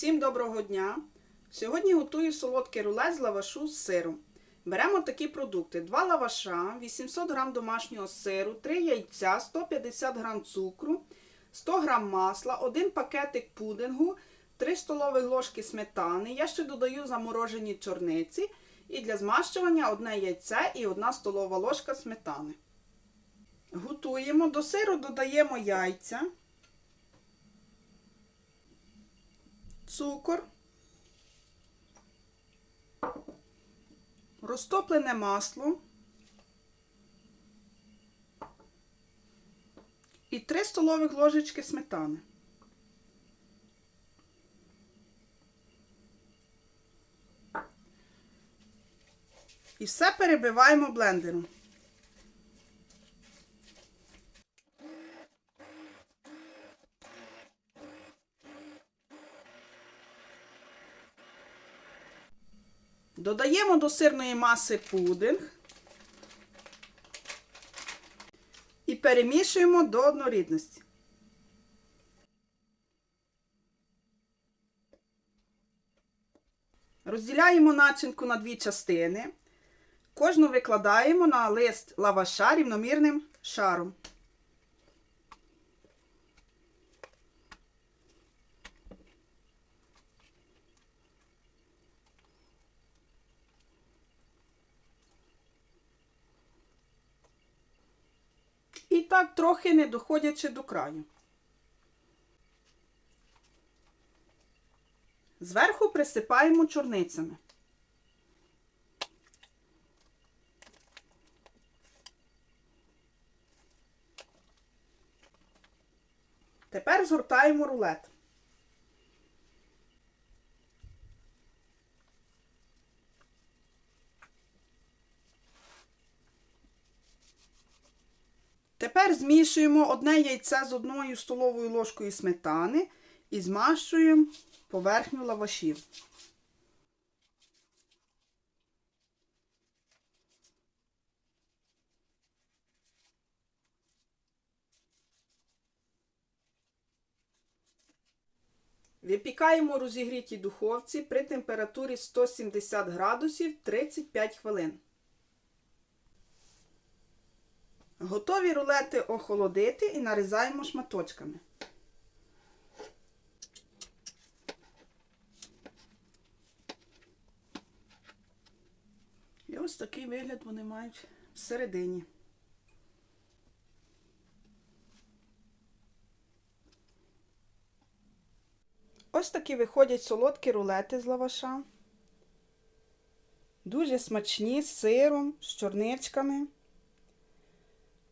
Всім доброго дня! Сьогодні готую солодкий рулет з лавашу з сиром. Беремо такі продукти: 2 лаваша, 800 г домашнього сиру, 3 яйця, 150 г цукру, 100 г масла, 1 пакетик пудингу, 3 столові ложки сметани. Я ще додаю заморожені чорниці. І для змащування одне яйце і 1 столова ложка сметани. Готуємо. До сиру додаємо яйця, цукор, розтоплене масло і 3 столових ложечки сметани. І все перебиваємо блендером. Додаємо до сирної маси пудинг і перемішуємо до однорідності. Розділяємо начинку на дві частини. Кожну викладаємо на лист лаваша рівномірним шаром. І трохи не доходячи до краю. Зверху присипаємо чорницями. Тепер згортаємо рулет. Тепер змішуємо одне яйце з одною столовою ложкою сметани і змащуємо поверхню лавашів. Випікаємо у розігрітій духовці при температурі 170 градусів 35 хвилин. Готові рулети охолодити і нарізаємо шматочками. І ось такий вигляд вони мають всередині. Ось такі виходять солодкі рулети з лаваша. Дуже смачні з сиром, з чорничками.